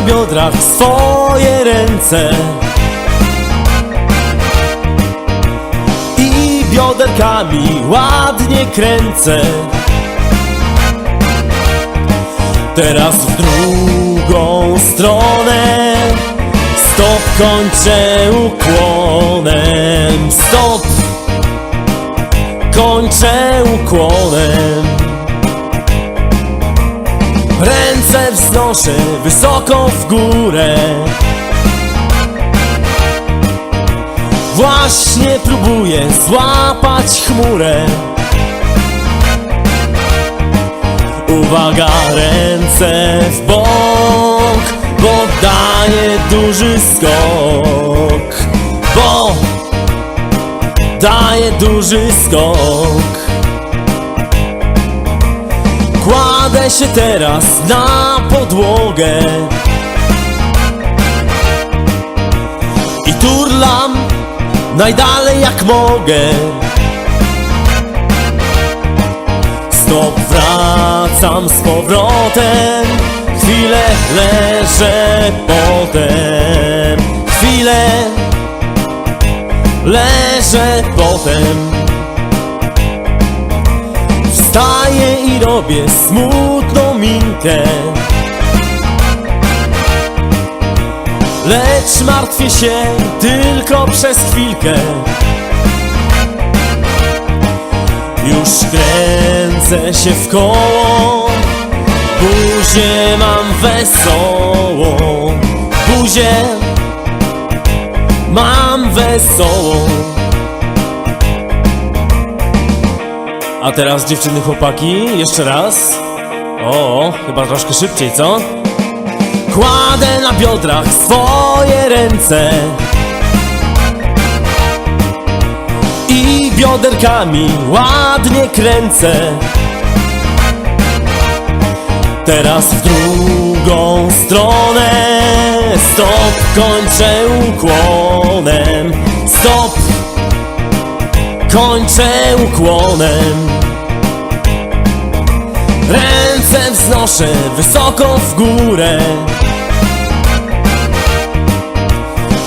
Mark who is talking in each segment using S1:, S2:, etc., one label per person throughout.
S1: na biodrach swoje ręce. I bioderkami ładnie kręcę. Teraz w drugą stronę Stop kończę ukłonem. Stop! Kończę ukłonem Ręce wznoszę wysoko w górę. Właśnie próbuję złapać chmurę. Uwaga, ręce w bok Bo daję duży skok. Bo daję duży skok Się teraz na podłogę. I turlam najdalej jak mogę. Stop, wracam z powrotem. Chwilę leżę potem. Chwilę leżę potem Wstaję i robię smutną minkę. Lecz martwię się tylko przez chwilkę. Już kręcę się w koło Buzię mam wesołą Buzię mam wesołą A teraz dziewczyny, chłopaki, jeszcze raz. O, chyba troszkę szybciej, co? Kładę na biodrach swoje ręce. I bioderkami ładnie kręcę. Teraz w drugą stronę. Stop, kończę ukłonem. Stop, kończę ukłonem. Ręce wznoszę wysoko w górę.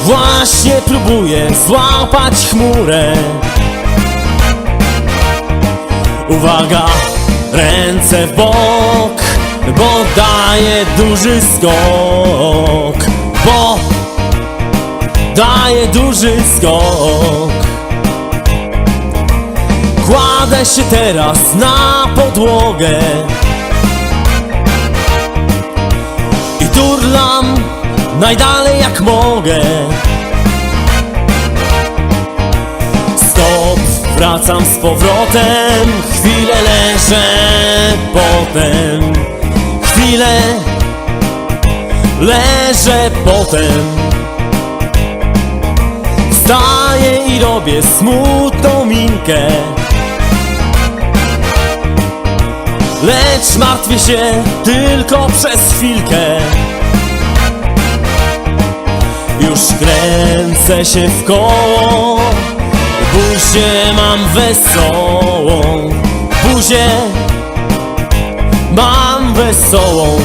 S1: Właśnie próbuję złapać chmurę. Uwaga, ręce w bok Bo daję duży skok. Bo daję duży skok Kładę się teraz na podłogę I turlam najdalej jak mogę. Stop, wracam z powrotem Chwilę leżę potem Chwilę leżę potem. Wstaję i robię smutną minkę Lecz martwię się tylko przez chwilkę. Już kręcę się w koło Buzię mam wesołą. Buzię mam wesołą